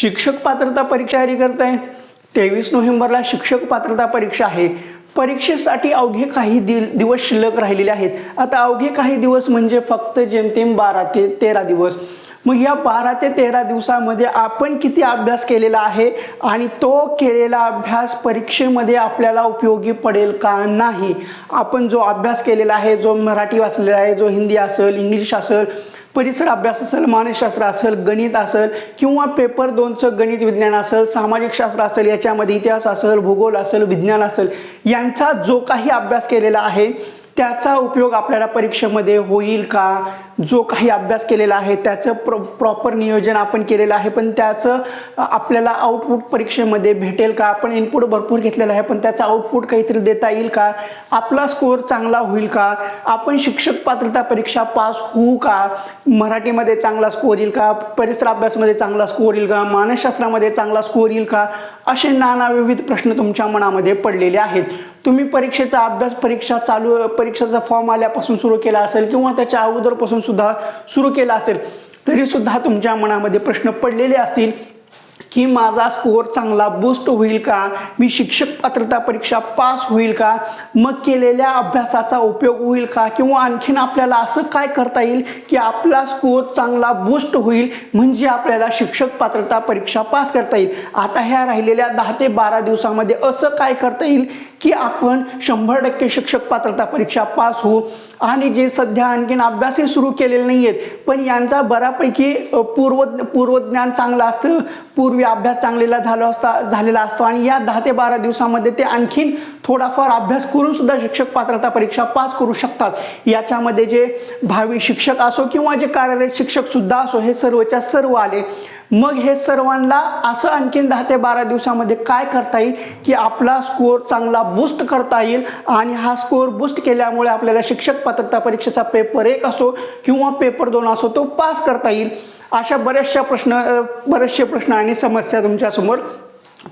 शिक्षक पात्रता परीक्षा तयारी करताय? तेवीस नोव्हेंबरला शिक्षक पात्रता परीक्षा आहे. परीक्षेसाठी अवघे काही दि दिवस शिल्लक राहिलेले आहेत. आता अवघे काही दिवस म्हणजे फक्त जेमतेम बारा ते तेरा दिवस. मग या बारा ते तेरा दिवसामध्ये आपण किती अभ्यास केलेला आहे? आणि तो केलेला अभ्यास परीक्षेमध्ये आपल्याला उपयोगी पडेल का नाही? आपण जो अभ्यास केलेला आहे जो मराठी वाचलेला आहे जो हिंदी असेल इंग्लिश असेल परिसर अभ्यास असेल मानसशास्त्र असेल गणित असेल किंवा पेपर दोनचं गणित विज्ञान असेल सामाजिक शास्त्र असेल याच्यामध्ये इतिहास असेल भूगोल असेल विज्ञान असेल यांचा जो काही अभ्यास केलेला आहे त्याचा उपयोग आपल्याला परीक्षेमध्ये होईल का? जो काही अभ्यास केलेला आहे त्याचं प्र प्रॉपर नियोजन आपण केलेलं आहे पण त्याचं आपल्याला आउटपुट परीक्षेमध्ये भेटेल का? आपण इनपुट भरपूर घेतलेलं आहे पण त्याचा आउटपुट काहीतरी देता येईल का? आपला स्कोअर चांगला होईल का? आपण शिक्षक पात्रता परीक्षा पास होऊ का? मराठीमध्ये चांगला स्कोअर येईल का? परिसर अभ्यासमध्ये चांगला स्कोअर येईल का? मानसशास्त्रामध्ये चांगला स्कोअर येईल का? असे नाना विविध प्रश्न तुमच्या मनामध्ये पडलेले आहेत. तुम्ही परीक्षेचा अभ्यास परीक्षा चालू परीक्षेचा फॉर्म आल्यापासून सुरू केला असेल किंवा त्याच्या अगोदरपासून सुद्धा सुरू केला असेल तरी सुद्धा तुमच्या मनामध्ये प्रश्न पडलेले असतील की माझा स्कोअर चांगला बूस्ट होईल का? मी शिक्षक पात्रता परीक्षा पास होईल का? मग केलेल्या अभ्यासाचा उपयोग होईल का? किंवा आणखीन आपल्याला असं काय करता येईल की आपला स्कोअर चांगला बूस्ट होईल म्हणजे आपल्याला शिक्षक पात्रता परीक्षा पास करता येईल? आता ह्या राहिलेल्या दहा ते बारा दिवसामध्ये असं काय करता येईल की आपण शंभर टक्के शिक्षक पात्रता परीक्षा पास होऊ. आणि जे सध्या आणखीन अभ्यासही सुरू केलेले नाही आहेत पण यांचा बऱ्यापैकी पूर्व पूर्वज्ञान चांगलं असतं पूर्वी अभ्यास चांगलेला झाला असता झालेला असतो. आणि या दहा ते बारा दिवसामध्ये ते आणखीन थोडाफार अभ्यास करून सुद्धा शिक्षक पात्रता परीक्षा पास करू शकतात. याच्यामध्ये जे भावी शिक्षक असो किंवा जे कार्यरत शिक्षक सुद्धा असो हे सर्वच्या सर्व आले. मग हे सर्वांना असं आणखीन दहा ते बारा दिवसामध्ये काय करता येईल की आपला स्कोअर चांगला बूस्ट करता येईल? आणि हा स्कोअर बूस्ट केल्यामुळे आपल्याला शिक्षक पात्रता परीक्षेचा पेपर एक असो किंवा पेपर दोन असो तो पास करता येईल. अशा बऱ्याचशा प्रश्न बरेचसे प्रश्न आणि समस्या तुमच्यासमोर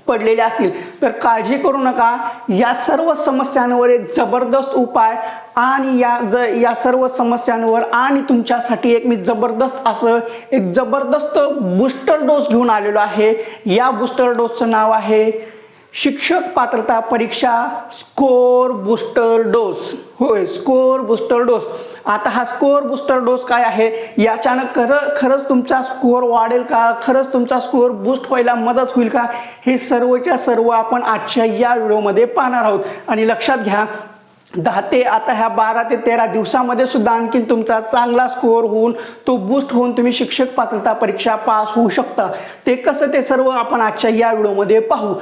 पडलेले असतील. तर काळजी करू नका. या सर्व समस्यांवर एक जबरदस्त उपाय आणि या ज या सर्व समस्यांवर आणि तुमच्यासाठी एक मी जबरदस्त असं एक जबरदस्त बूस्टर डोस घेऊन आलेलो आहे. या बूस्टर डोसचं नाव आहे शिक्षक पात्रता परीक्षा स्कोर बूस्टर डोस. होय स्कोर बूस्टर डोस. आता हा स्कोअर बूस्टर डोस काय आहे? याच्यानं खरं खरंच तुमचा स्कोअर वाढेल का? खरंच तुमचा स्कोअर बूस्ट व्हायला मदत होईल का? हे सर्वच्या सर्व आपण आजच्या या व्हिडिओमध्ये पाहणार आहोत. आणि लक्षात घ्या दहा ते आता ह्या बारा ते तेरा दिवसामध्ये सुद्धा आणखीन तुमचा चांगला स्कोअर होऊन तो बूस्ट होऊन तुम्ही शिक्षक पात्रता परीक्षा पास होऊ शकता. ते कसं ते सर्व आपण आजच्या या व्हिडिओमध्ये पाहू.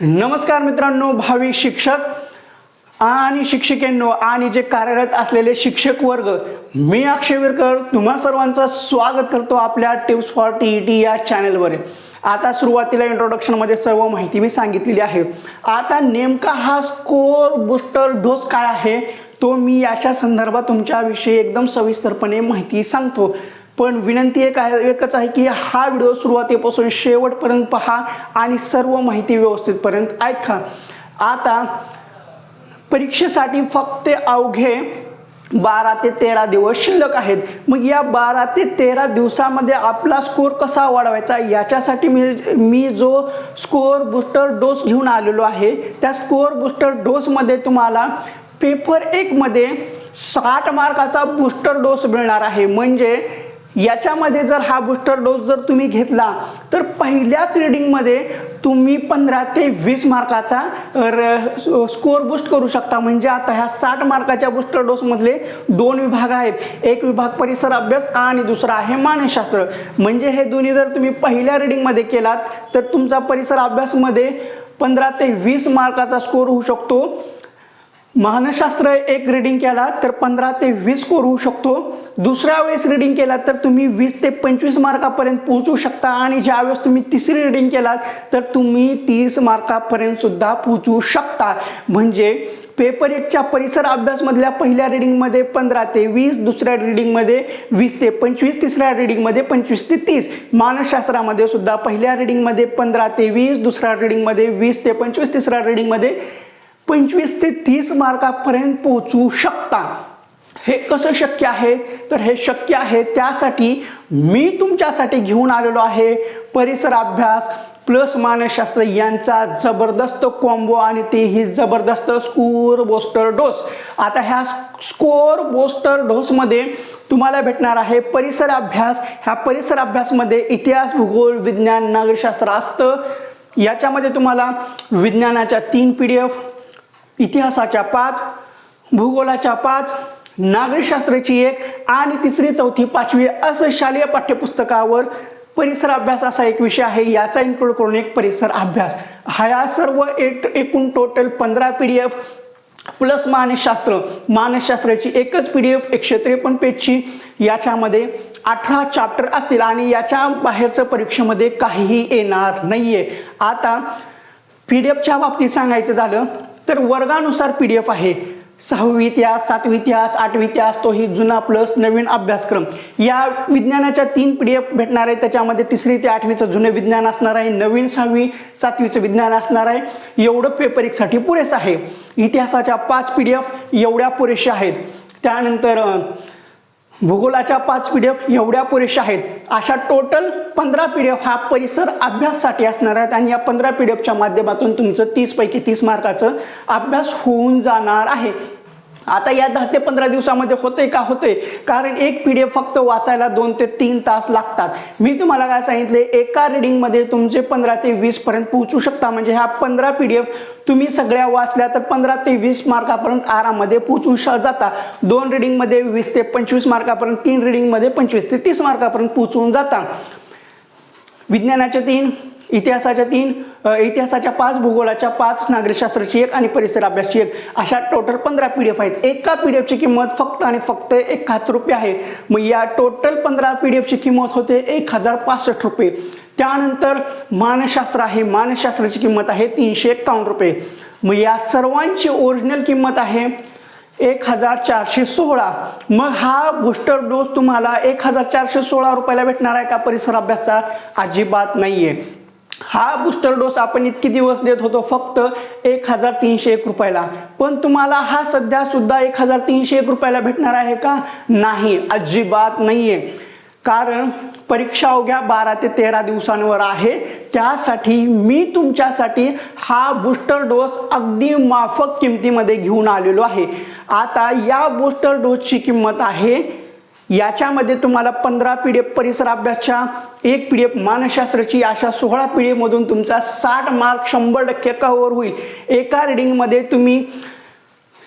नमस्कार मित्रांनो भावी शिक्षक आणि शिक्षिकेंनो आणि जे कार्यरत असलेले शिक्षक वर्ग मी अक्षय विरकर तुम्हा सर्वांचं स्वागत करतो आपल्या टिप्स फॉर टी टी या चॅनलवर आता सुरुवातीला इंट्रोडक्शनमध्ये सर्व माहिती मी सांगितलेली आहे. आता नेमका हा स्कोर बूस्टर डोस काय आहे तो मी याच्या संदर्भात तुमच्याविषयी एकदम सविस्तरपणे माहिती सांगतो. पण विनंती एक आहे एकच आहे की हा व्हिडिओ सुरुवातीपासून शेवटपर्यंत पहा आणि सर्व माहिती व्यवस्थितपर्यंत ऐका. आता परीक्षेसाठी फक्त अवघे बारा ते तेरा दिवस शिल्लक आहेत. मग या बारा ते तेरा दिवसामध्ये आपला स्कोअर कसा वाढवायचा याच्यासाठी मी मी जो स्कोअर बूस्टर डोस घेऊन आलेलो आहे त्या स्कोअर बूस्टर डोसमध्ये तुम्हाला पेपर एकमध्ये साठ मार्काचा बूस्टर डोस मिळणार आहे. म्हणजे याच्यामध्ये जर हा बूस्टर डोस जर तुम्ही घेतला तर पहिल्याच रिडिंगमध्ये तुम्ही पंधरा ते वीस मार्काचा स्कोअर बूस्ट करू शकता. म्हणजे आता ह्या साठ मार्काच्या बूस्टर डोसमधले दोन विभाग आहेत. एक विभाग परिसर अभ्यास आणि दुसरा आहे मानसशास्त्र. म्हणजे हे दोन्ही जर तुम्ही पहिल्या रिडिंगमध्ये केलात तर तुमचा परिसर अभ्यासमध्ये पंधरा ते वीस मार्काचा स्कोअर होऊ शकतो. मानसशास्त्र एक रीडिंग केला तर पंधरा ते वीस स्कोर होऊ शकतो. दुसऱ्या वेळेस रीडिंग केला तर तुम्ही वीस ते पंचवीस मार्कापर्यंत पोहोचू शकता आणि ज्यावेळेस तुम्ही तिसरी रीडिंग केलात तर तुम्ही तीस मार्कापर्यंत सुद्धा पोहोचू शकता. म्हणजे पेपर एकच्या परिसर अभ्यासमधल्या पहिल्या रिडिंगमध्ये पंधरा ते वीस दुसऱ्या रिडिंगमध्ये वीस ते पंचवीस तिसऱ्या रिडिंगमध्ये पंचवीस ते तीस. मानसशास्त्रामध्ये सुद्धा पहिल्या रिडिंगमध्ये पंधरा ते वीस दुसऱ्या रिडिंगमध्ये वीस ते पंचवीस तिसऱ्या रिडिंगमध्ये पंचवीस ते तीस मार्कापर्यंत पोहोचू शकता. हे कसं शक्य आहे? तर हे शक्य आहे त्यासाठी मी तुमच्यासाठी घेऊन आलेलो आहे परिसर अभ्यास प्लस मानसशास्त्र यांचा जबरदस्त कॉम्बो आणि तेही जबरदस्त स्कोर बोस्टर डोस आता ह्या स्कोर बोस्टर डोसमध्ये तुम्हाला भेटणार आहे परिसर अभ्यास. ह्या परिसर अभ्यासमध्ये इतिहास भूगोल विज्ञान नागरिकशास्त्र असतं. याच्यामध्ये तुम्हाला विज्ञानाच्या तीन पी डी एफ इतिहासाच्या पाच भूगोलाच्या पाच नागरिकशास्त्राची एक आणि तिसरी चौथी पाचवी असं शालेय पाठ्यपुस्तकावर परिसर अभ्यास असा एक विषय आहे याचा इन्क्लूड करून एक परिसर अभ्यास. हा या सर्व एक एकूण टोटल पंधरा पी डी एफ प्लस मानसशास्त्र. मानसशास्त्राची एकच पी डी एफ एकशे त्रेपन्न पेजची याच्यामध्ये अठरा चॅप्टर असतील आणि याच्या बाहेरचं परीक्षेमध्ये काहीही येणार नाही आहे आता पी डी एफच्या बाबतीत सांगायचं झालं तर वर्गानुसार पी डी एफ आहे. सहावी इतिहास सातवी इतिहास आठवी इतिहास तोही जुना प्लस नवीन अभ्यासक्रम. या विज्ञानाच्या तीन पी डी एफ भेटणार आहे त्याच्यामध्ये तिसरी ते आठवीचं जुने विज्ञान असणार आहे. नवीन सहावी सातवीचं विज्ञान असणार आहे. एवढं पेपर एकसाठी पुरेसं आहे. इतिहासाच्या पाच पी डी एफ एवढ्या पुरेशा आहेत. त्यानंतर भूगोलाच्या पाच पी डी एफ एवढ्या पुरेशा आहेत. अशा टोटल पंधरा पी डी एफ हा परिसर अभ्याससाठी असणार आहेत आणि या पंधरा पी डी एफच्या माध्यमातून तुमचं तीसपैकी तीस मार्काचं अभ्यास होऊन जाणार आहे. आता या दहा ते पंधरा दिवसामध्ये होते का होते? कारण एक पी डी एफ फक्त वाचायला दोन ते तीन तास लागतात. मी तुम्हाला काय सांगितले? एका रिडिंगमध्ये तुमचे पंधरा ते वीस पर्यंत पोहोचू शकता. म्हणजे ह्या पंधरा पी डी एफ तुम्ही सगळ्या वाचल्या तर पंधरा ते वीस मार्कापर्यंत आरामध्ये पोहोचू श जाता. दोन रिडिंगमध्ये वीस ते पंचवीस मार्कापर्यंत तीन रिडिंगमध्ये पंचवीस ते तीस मार्कापर्यंत पोहोचून जाता. विज्ञानाच्या तीन इतिहासाच्या तीन इतिहासाच्या पाच भूगोलाच्या पाच नागरिकशास्त्राची एक आणि परिसर अभ्यासची एक. अशा टोटल पंधरा पी डी एफ आहेत. एका पी डी एफची किंमत फक्त आणि फक्त एकाहत्तर रुपये आहे. मग या टोटल पंधरा पी डी एफची किंमत होते एक हजार पासष्ट रुपये. त्यानंतर मानसशास्त्र आहे. मानसशास्त्राची किंमत आहे तीनशे एकावन्न रुपये. मग या सर्वांची ओरिजिनल किंमत आहे एक हजार चारशे सोळा मग हा बूस्टर डोस तुम्हाला एक हजार चारशे सोळा रुपयाला भेटणार आहे का? परिसर अभ्यासचा अजिबात नाहीये. हा बूस्टर डोस आपण इतके दिवस देत होतो फक्त एक हजार तीनशे एक रुपयाला. पण तुम्हाला हा सध्या सुद्धा एक हजार तीनशे एक रुपयाला भेटणार आहे का? नाही अजिबात नाहीये. कारण परीक्षा अवघ्या बारा ते तेरा दिवसांवर आहे. त्यासाठी मी तुमच्यासाठी हा बूस्टर डोस अगदी माफक किमतीमध्ये घेऊन आलेलो आहे. आता या बूस्टर डोसची किंमत आहे याच्यामध्ये तुम्हाला पंधरा पी डी एफ परिसर अभ्यासच्या एक पी डी एफ मानसशास्त्राची अशा सोळा पी डी एफमधून तुमचा साठ मार्क शंभर टक्के कव्हर होईल. एका रिडिंगमध्ये तुम्ही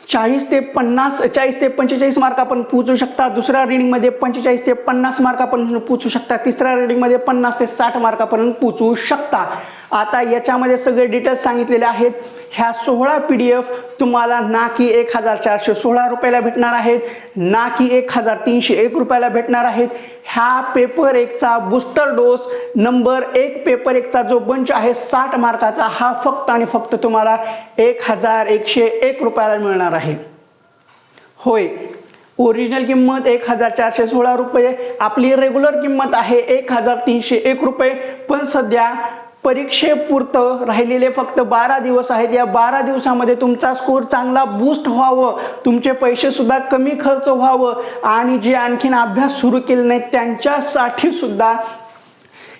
चाळीस ते पन्नास चाळीस ते पंचेचाळीस मार्क आपण पोहोचू शकता. दुसऱ्या रिडिंगमध्ये पंचेचाळीस ते पन्नास मार्क आपण पोहोचू शकता. तिसऱ्या रिडिंगमध्ये पन्नास ते साठ मार्कापर्यंत पोचू शकता. आता याच्यामध्ये सगळे डिटेल्स सांगितलेले आहेत. ह्या सोहळा पी डी एफ तुम्हाला ना की एक हजार चारशे सोळा रुपयाला भेटणार आहेत. ना की एक हजार तीनशे एक रुपयाला भेटणार आहेत. ह्या पेपर एकचा बूस्टर डोस नंबर एक पेपर एकचा जो बंच आहे साठ मार्काचा हा फक्त आणि फक्त तुम्हाला एक हजार एकशे एक रुपयाला मिळणार आहे. होय ओरिजिनल किंमत एक हजार चारशे सोळा रुपये आपली रेग्युलर किंमत आहे एक हजार तीनशे एक रुपये पण सध्या परीक्षेपुरतं राहिलेले फक्त बारा दिवस आहेत. या बारा दिवसामध्ये तुमचा स्कोर चांगला बूस्ट व्हावं. तुमचे पैसेसुद्धा कमी खर्च व्हावं. आणि जे आणखीन अभ्यास सुरू केले नाहीत त्यांच्यासाठी सुद्धा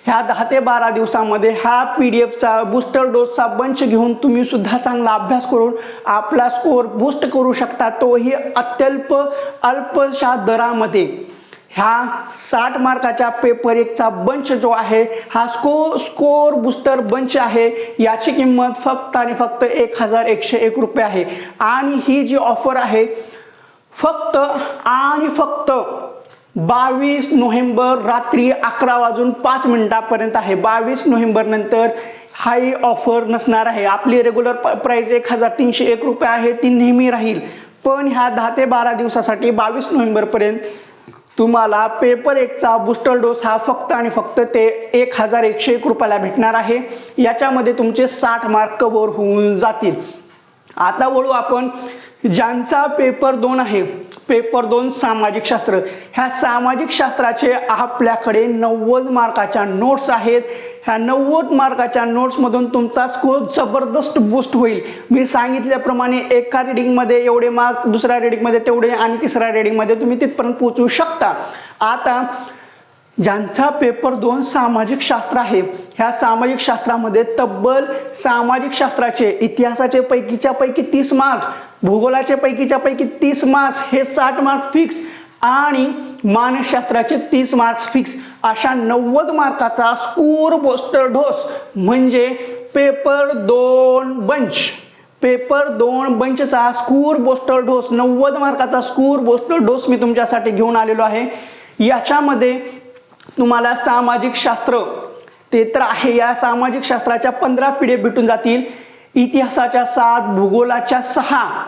ह्या दहा ते बारा दिवसामध्ये हा पी डी एफचा बूस्टर डोसचा बंच घेऊन तुम्ही सुद्धा चांगला अभ्यास करून आपला स्कोअर बूस्ट करू शकता. तोही अत्यल्प अल्पशा दरामध्ये. ह्या साठ मार्काच्या पेपर एकचा बंच जो आहे हा स्को स्कोर बुस्टर बंच आहे. याची किंमत फक्त आणि फक्त एक हजार एकशे एक रुपये आहे. आणि ही जी ऑफर आहे फक्त आणि फक्त बावीस नोव्हेंबर रात्री अकरा वाजून पाच मिनिटापर्यंत आहे. बावीस नोव्हेंबर नंतर ऑफर नसणार आहे. आपली रेग्युलर प्राइस एक हजार तीनशे एक रुपये आहे. ती नेहमी राहील. पण ह्या दहा ते बारा दिवसासाठी बावीस नोव्हेंबरपर्यंत तुम्हाला पेपर एकचा बूस्टर डोस हा फक्त आणि फक्त ते एक हजार एकशे एक रुपयाला भेटणार आहे. याच्यामध्ये तुमचे साठ मार्क कव्हर होऊन जातील. आता वळू आपण ज्यांचा पेपर दोन आहे पेपर दोन सामाजिक शास्त्र. ह्या सामाजिक शास्त्राचे आपल्याकडे नव्वद मार्काच्या नोट्स आहेत. ह्या नव्वद मार्काच्या नोट्समधून तुमचा स्कोर जबरदस्त बूस्ट होईल. मी सांगितल्याप्रमाणे एका रिडिंगमध्ये एवढे मार्क दुसऱ्या रिडिंगमध्ये तेवढे आणि तिसऱ्या रिडिंगमध्ये तुम्ही तिथपर्यंत पोहोचू शकता. आता ज्यांचा पेपर दोन सामाजिक शास्त्र आहे ह्या सामाजिक शास्त्रामध्ये तब्बल सामाजिक शास्त्राचे इतिहासाचे पैकीच्या पैकी तीस मार्क भूगोलाचे पैकीच्या पैकी तीस मार्क्स हे साठ मार्क फिक्स आणि मानसशास्त्राचे तीस मार्क्स फिक्स अशा नव्वद मार्काचा स्कोर बोस्टर ढोस. म्हणजे पेपर दोन बंच पेपर दोन बंचचा स्कूर बोस्टर डोस नव्वद मार्काचा स्कूर बोस्टर डोस मी तुमच्यासाठी घेऊन आलेलो आहे. याच्यामध्ये तुम्हाला सामाजिक शास्त्र ते तर आहे. या सामाजिक शास्त्राच्या पंधरा पिढे भेटून जातील. इतिहासाच्या सात भूगोलाच्या सहा.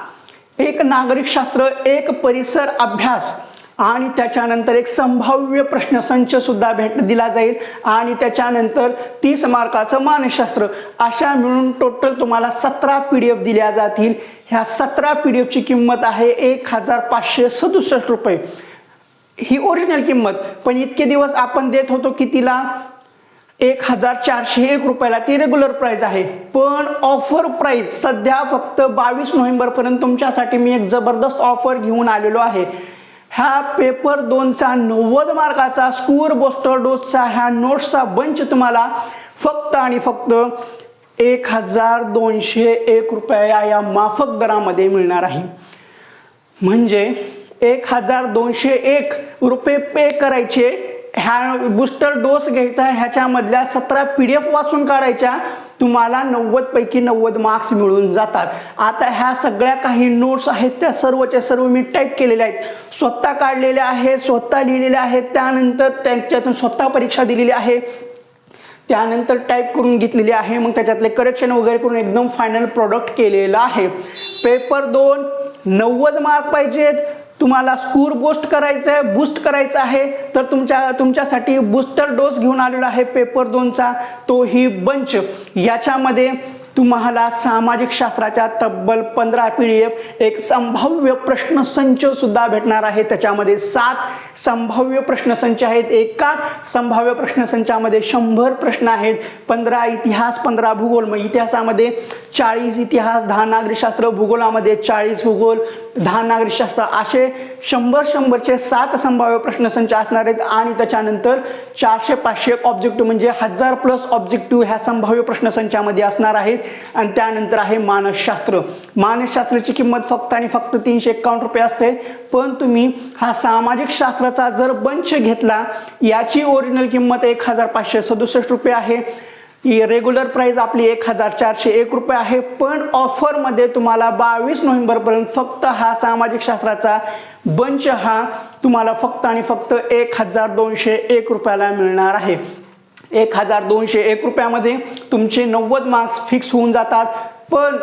एक नागरिकशास्त्र एक परिसर अभ्यास. आणि त्याच्यानंतर एक संभाव्य प्रश्नसंच सुद्धा भेट दिला जाईल. आणि त्याच्यानंतर तीस मार्काचं मानसशास्त्र. अशा मिळून टोटल तुम्हाला सतरा पी डी एफ दिल्या जातील. ह्या सतरा पी डी एफची किंमत आहे एक हजार पाचशे सदुसष्ट रुपये. ही ओरिजिनल किंमत. पण इतके दिवस आपण देत होतो कितीला? एक हजार चारशे एक रुपयाला ती रेग्युलर प्राइस आहे. पण ऑफर प्राइस सध्या फक्त बावीस नोव्हेंबर पर्यंत तुमच्यासाठी मी एक जबरदस्त ऑफर घेऊन आलेलो आहे. ह्या पेपर दोनचा नव्वद मार्काचा स्कोर बोस्टर डोसचा ह्या नोट्सचा बंच तुम्हाला फक्त आणि फक्त एक हजार दोनशे एक रुपया या माफक दरामध्ये मिळणार आहे. म्हणजे एक हजार दोनशे एक रुपये पे करायचे ह्या बूस्टर डोस घ्यायचा ह्याच्यामधल्या सतरा पी डी एफ वाचून काढायच्या. तुम्हाला नव्वद पैकी नव्वद मार्क्स मिळून जातात. आता ह्या सगळ्या काही नोट्स आहेत त्या सर्वच्या सर्व मी टाईप केलेल्या आहेत. स्वतः काढलेल्या आहेत स्वतः लिहिलेल्या आहेत. त्यानंतर त्यांच्यातून स्वतः परीक्षा दिलेली आहे. त्यानंतर टाईप करून घेतलेली आहे. मग त्याच्यातले करेक्शन वगैरे करून एकदम फायनल प्रोडक्ट केलेलं आहे. पेपर दोन नव्वद मार्क पाहिजेत. तुम्हाला स्कोर बूस्ट करायचं आहे बूस्ट करायचं आहे. तर तुमच्या तुमच्यासाठी बूस्टर डोस घेऊन आलेला आहे पेपर दोनचा. तो ही बंच याच्यामध्ये तुम्हाला सामाजिक शास्त्राच्या तब्बल पंधरा पी डी एफ एक संभाव्य प्रश्नसंच सुद्धा भेटणार आहे. त्याच्यामध्ये सात संभाव्य प्रश्नसंच आहेत एका संभाव्य प्रश्नसंचामध्ये शंभर प्रश्न आहेत. पंधरा इतिहास पंधरा भूगोल. मग इतिहासामध्ये चाळीस इतिहास दहा नागरिकशास्त्र भूगोलामध्ये चाळीस भूगोल दहा नागरिकशास्त्र असे शंभर शंभरचे सात संभाव्य प्रश्नसंच असणार आहेत. आणि त्याच्यानंतर चारशे पाचशे ऑब्जेक्टिव्ह म्हणजे हजार प्लस ऑब्जेक्टिव्ह ह्या संभाव्य प्रश्नसंचामध्ये असणार आहेत. आणि त्यानंतर आहे मानसशास्त्र. मानसशास्त्राची किंमत फक्त आणि फक्त तीनशे एक्कावन्न रुपये असते. पण तुम्ही हा सामाजिक शास्त्र शास्त्राचा जर बंच घेतला याची ओरिजिनल किंमत एक हजार पाचशे सदुसष्ट रुपये आहे. ही रेग्युलर प्राइस आपली एक हजार चारशे एक रुपये आहे. पण ऑफरमध्ये तुम्हाला बावीस नोव्हेंबरपर्यंत फक्त हा सामाजिक शास्त्राचा बंच हा तुम्हाला फक्त आणि फक्त एक हजार दोनशे एक रुपयाला मिळणार आहे. एक हजार दोनशे एक रुपयामध्ये तुमचे नव्वद मार्क्स फिक्स होऊन जातात. पण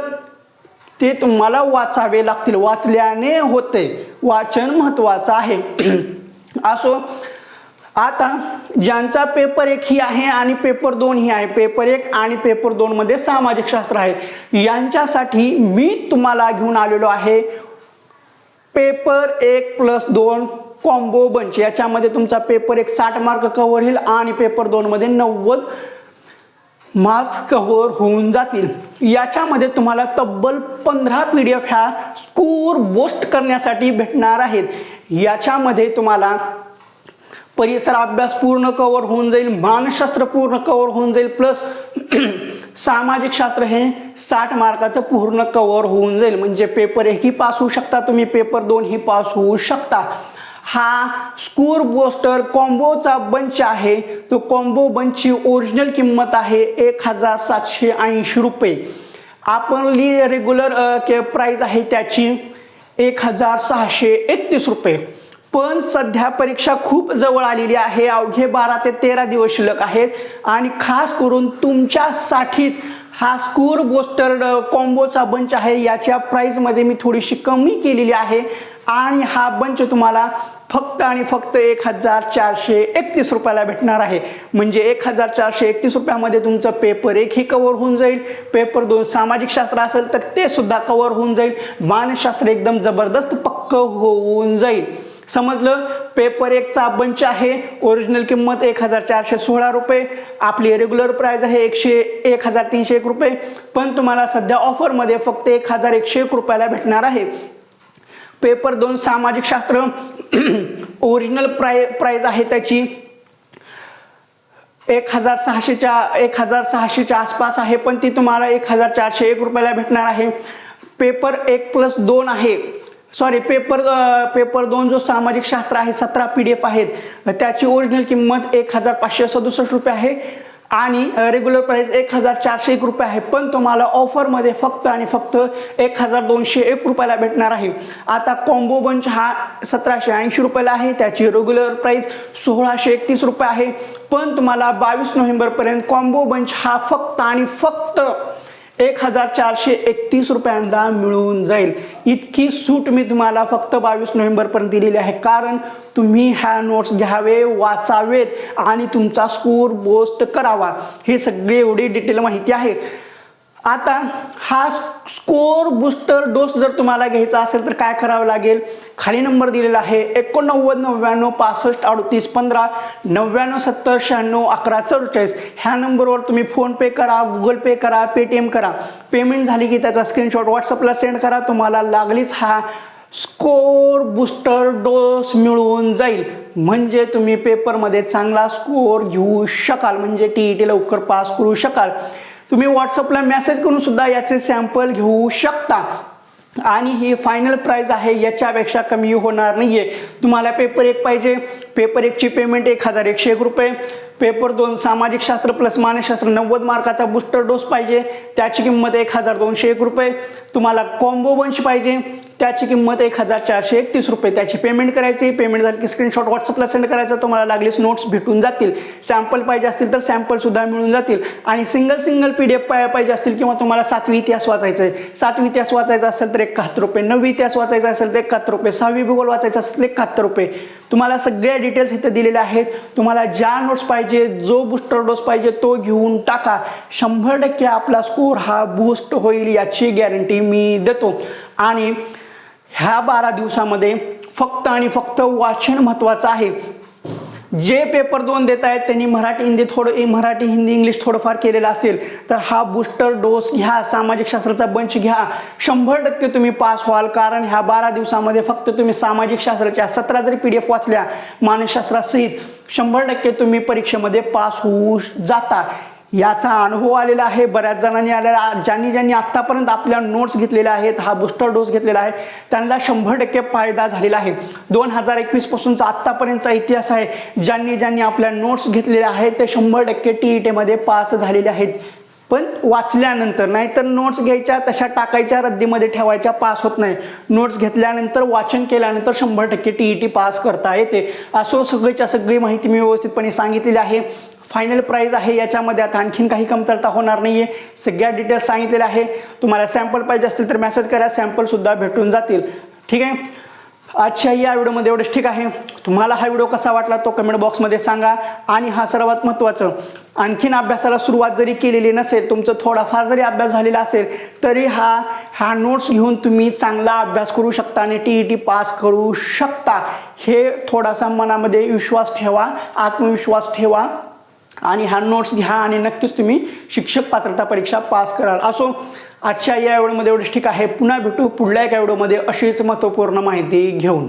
ते तुम्हाला वाचावे लागतील. वाचल्याने होते. वाचन महत्त्वाचं आहे. असो. आता ज्यांचा पेपर एक ही आहे आणि पेपर दोन ही आहे पेपर एक आणि पेपर दोन मध्ये सामाजिक शास्त्र आहे. यांच्यासाठी मी तुम्हाला घेऊन आलेलो आहे पेपर एक प्लस दोन कॉम्बो बंच याच्यामध्ये तुमचा पेपर एक साठ मार्क कव्हर होईल आणि पेपर दोन मध्ये नव्वद मार्क्स कव्हर होऊन जातील. याच्यामध्ये तुम्हाला तब्बल पंधरा पी डी एफ ह्या स्कोर बोस्ट करण्यासाठी भेटणार आहेत. याच्यामध्ये तुम्हाला परिसर अभ्यास पूर्ण कव्हर होऊन जाईल मानसशास्त्र पूर्ण कव्हर होऊन जाईल प्लस सामाजिक शास्त्र हे साठ मार्काचं पूर्ण कव्हर होऊन जाईल. म्हणजे पेपर एकही पास होऊ शकता तुम्ही पेपर दोनही पास होऊ शकता. हा स्कोर बोस्टर कॉम्बोचा बंच आहे. तो कॉम्बो बंचची ओरिजिनल किंमत आहे एक हजार सातशे ऐंशी रुपये आपली रेग्युलर रेग्युलर प्राईज आहे त्याची एक हजार सहाशे एकतीस रुपये. पण सध्या परीक्षा खूप जवळ आलेली आहे. अवघे बारा ते तेरा दिवस शिल्लक आहेत. आणि खास करून तुमच्यासाठीच हा स्कोर बोस्टर कॉम्बोचा बंच आहे. याच्या प्राईजमध्ये मी थोडीशी कमी केलेली आहे. आणि हा बंच तुम्हाला फक्त आणि फक्त एक हजार चारशे एकतीस रुपयाला भेटणार आहे. म्हणजे एक हजार चारशे एकतीस रुपयामध्ये तुमचं पेपर एकही कवर होऊन जाईल. पेपर दोन सामाजिक शास्त्र असेल तर ते सुद्धा कवर होऊन जाईल. मानसशास्त्र एकदम जबरदस्त पक्क होऊन जाईल. समजलं? पेपर एकचा बंच आहे. ओरिजिनल किंमत एक हजार चारशे सोळा रुपये. आपली रेग्युलर प्राइस आहे एकशे एक हजार तीनशे एक रुपये. पण तुम्हाला सध्या ऑफरमध्ये फक्त एक हजार एकशे एक रुपयाला भेटणार आहे. पेपर दोन सामाजिक शास्त्र ओरिजिनल प्राय प्राईज आहे त्याची. एक हजार सहाशेच्या एक हजार सहाशेच्या आसपास आहे पण ती तुम्हाला एक हजार चारशे एक रुपयाला भेटणार आहे. पेपर एक प्लस दोन आहे. सॉरी पेपर पेपर दोन जो सामाजिक शास्त्र आहे सतरा पी डी एफ आहेत. त्याची ओरिजिनल किंमत एक हजार पाचशे सदुसष्ट रुपये आहे. आणि रेग्युलर प्राईस एक हजार चारशे एक रुपये आहे. पण तुम्हाला ऑफरमध्ये फक्त आणि फक्त एक हजार दोनशे एक रुपयाला भेटणार आहे. आता कॉम्बो बंच हा सतराशे ऐंशी रुपयाला आहे. त्याची रेग्युलर प्राईस सोळाशे एकतीस रुपये आहे. पण तुम्हाला बावीस नोव्हेंबरपर्यंत कॉम्बो बंच हा फक्त आणि फक्त एक हजार चारशे एकतीस रुपयांना मिळून जाईल. इतकी सूट मी तुम्हाला फक्त बावीस नोव्हेंबरपर्यंत दिलेली आहे. कारण तुम्ही ह्या नोट्स घ्यावे वाचावेत आणि तुमचा स्कोर बोस्ट करावा. हे सगळे एवढी डिटेल माहिती आहे. आता हा स्कोर बूस्टर डोस जर तुम्हाला घ्यायचा असेल तर काय करावं लागेल? खाली नंबर दिलेला आहे एकोणनव्वद नव्याण्णव पासष्ट अडतीस पंधरा नव्याण्णव सत्तर शहाण्णव अकरा चौवेचाळीस. ह्या नंबरवर तुम्ही फोनपे करा गुगल पे करा पेटीएम करा. पेमेंट झाली की त्याचा स्क्रीनशॉट व्हॉट्सअपला सेंड करा तुम्हाला लागलीच हा स्कोर बूस्टर डोस मिळून जाईल. म्हणजे तुम्ही पेपरमध्ये चांगला स्कोर घेऊ शकाल. म्हणजे टी ई टी लवकर पास करू शकाल. तुम्ही व्हॉट्सअपला मेसेज करून सुद्धा याचे सॅम्पल घेऊ शकता. आणि ही फायनल प्राइस आहे याच्यापेक्षा कमी होणार नाहीये. तुम्हाला पेपर एक पाहिजे. पेपर एकची पेमेंट एक हजार एकशे एक रुपये. पेपर दोन सामाजिक शास्त्र प्लस मानसशास्त्र नव्वद मार्काचा बूस्टर डोस पाहिजे. त्याची किंमत एक हजार दोनशे एक रुपये. तुम्हाला कॉम्बो वंश पाहिजे. त्याची किंमत एक हजार चारशे एकतीस रुपये. त्याची पेमेंट करायची पेमेंट झाली की स्क्रीनशॉट व्हॉट्सअपला सेंड करायचा तुम्हाला लागलीच नोट्स भेटून जातील. सॅम्पल पाहिजे असतील तर सॅम्पलसुद्धा मिळून जातील. आणि single single P D F पाहिजे असतील किंवा तुम्हाला सातवी इतिहास वाचायचा आहे सातवी इतिहास वाचायचा असेल तर एकाहत्तर रुपये. नववी इतिहास वाचायचा असेल तर एकाहत्तर रुपये. सहावी भूगोल वाचायचा असेल तर एकाहत्तर रुपये. तुम्हाला सगळ्या डिटेल्स इथे दिलेल्या आहेत. तुम्हाला ज्या नोट्स पाहिजे जो बूस्टर डोस पाहिजे तो घेऊन टाका. शंभर टक्के आपला स्कोर हा बूस्ट होईल याची गॅरंटी मी देतो. आणि ह्या बारा दिवसामध्ये फक्त आणि फक्त वाचन महत्त्वाचं आहे. जे पेपर दोन देत आहेत त्यांनी मराठी हिंदी थोडं मराठी हिंदी इंग्लिश थोडंफार केलेलं असेल तर हा बूस्टर डोस घ्या सामाजिक शास्त्राचा बंच घ्या. शंभर टक्के तुम्ही पास व्हाल कारण ह्या बारा दिवसामध्ये फक्त तुम्ही सामाजिक शास्त्राच्या सतरा जरी पी डी एफ वाचल्या मानसशास्त्रासहित शंभर टक्के तुम्ही परीक्षेमध्ये पास होऊ जाता. याचा अनुभव आलेला आहे. बऱ्याच जणांनी आलेला ज्यांनी ज्यांनी आत्तापर्यंत आपल्या नोट्स घेतलेल्या आहेत हा बूस्टर डोस घेतलेला आहे त्यांना शंभर टक्के फायदा झालेला आहे. दोन हजार एकवीस पासूनचा आत्तापर्यंतचा इतिहास आहे ज्यांनी ज्यांनी आपल्या नोट्स घेतलेल्या आहेत ते शंभर टक्के टी ई टीमध्ये पास झालेले आहेत. पण वाचल्यानंतर नाहीतर नोट्स घ्यायच्या तशा टाकायच्या रद्दीमध्ये ठेवायच्या पास होत नाही. नोट्स घेतल्यानंतर वाचन केल्यानंतर शंभर टक्के टी ई टी पास करता येते. असो सगळीच्या सगळी माहिती मी व्यवस्थितपणे सांगितलेली आहे. फायनल प्राईज आहे याच्यामध्ये. आता आणखीन काही कमतरता होणार नाही आहे सगळ्या डिटेल्स सांगितलेल्या आहे. तुम्हाला सॅम्पल पाहिजे असतील तर मेसेज करा. सॅम्पलसुद्धा भेटून जातील. ठीक आहे? आजच्या या व्हिडिओमध्ये एवढंच. ठीक आहे? तुम्हाला हा व्हिडिओ कसा वाटला तो कमेंट बॉक्समध्ये सांगा. आणि हा सर्वात महत्त्वाचं आणखीन अभ्यासाला सुरुवात जरी केलेली नसेल तुमचं थोडाफार जरी अभ्यास झालेला असेल तरी हा हा नोट्स घेऊन तुम्ही चांगला अभ्यास करू शकता आणि टी ई टी पास करू शकता. हे थोडासा मनामध्ये विश्वास ठेवा आत्मविश्वास ठेवा. आणि हँड नोट्स घ्या आणि नक्कीच तुम्ही शिक्षक पात्रता परीक्षा पास कराल. असो आजच्या या व्हिडिओमध्ये एवढंच. ठीक आहे. पुन्हा भेटू पुढल्या एका व्हिडिओमध्ये अशीच महत्त्वपूर्ण माहिती घेऊन.